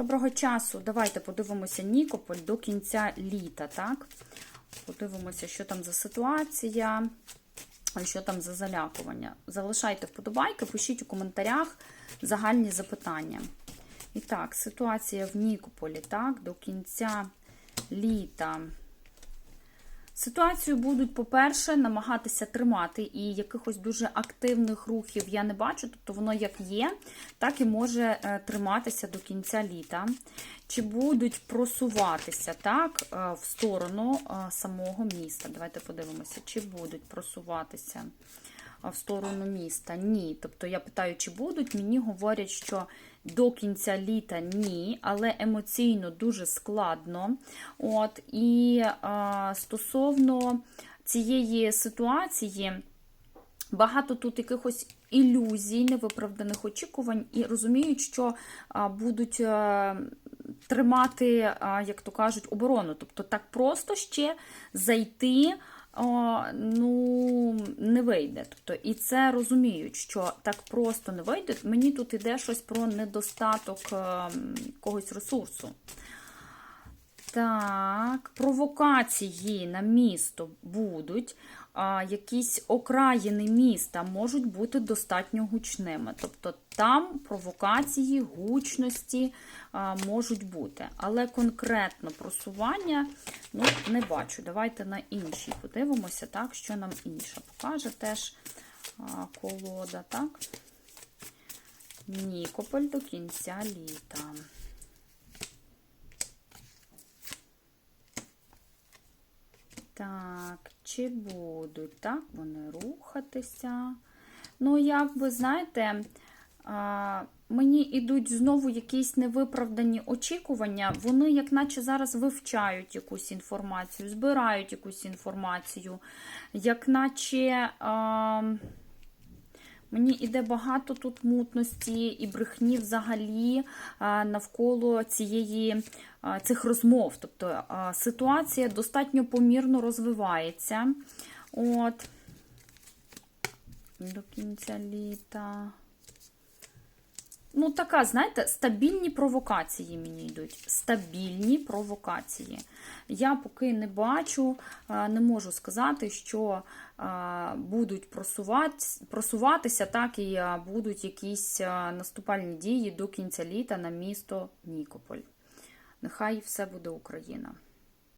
Доброго часу. Давайте подивимося Нікополь до кінця літа, так? Подивимося, що там за ситуація, що там за залякування. Залишайте вподобайки, пишіть у коментарях загальні запитання. І так, ситуація в Нікополі, так, до кінця літа. Ситуацію будуть, по-перше, намагатися тримати, і якихось дуже активних рухів я не бачу, тобто воно як є, так і може е, триматися до кінця літа. Чи будуть просуватися так, е, в сторону е, самого міста? Давайте подивимося, чи будуть просуватися в сторону міста? Ні. Тобто я питаю, чи будуть, мені говорять, що до кінця літа ні, але емоційно дуже складно. От, І а, стосовно цієї ситуації, багато тут якихось ілюзій, невиправданих очікувань, і розуміють, що будуть. Тримати, як то кажуть, оборону. Тобто так просто ще зайти ну, не вийде. Тобто, І це розуміють, що так просто не вийде. Мені тут іде щось про недостаток когось ресурсу. Так, провокації на місто будуть. А, якісь окраїни міста можуть бути достатньо гучними. Тобто там провокації, гучності а, можуть бути. Але конкретно просування ну, не бачу. Давайте на іншій подивимося, так, що нам інша покаже теж а, колода. так? Нікополь до кінця літа. Так, чи будуть так вони рухатися? Ну, як ви знаєте, мені йдуть знову якісь невиправдані очікування. Вони, як наче зараз вивчають якусь інформацію, збирають якусь інформацію, як наче. Мені іде багато тут мутності і брехні взагалі навколо цієї, цих розмов. Тобто ситуація достатньо помірно розвивається. От, до кінця літа. Ну, така, знаєте, стабільні провокації мені йдуть. Стабільні провокації. Я поки не бачу, не можу сказати, що будуть просуватися, так і будуть якісь наступальні дії до кінця літа на місто Нікополь. Нехай все буде Україна.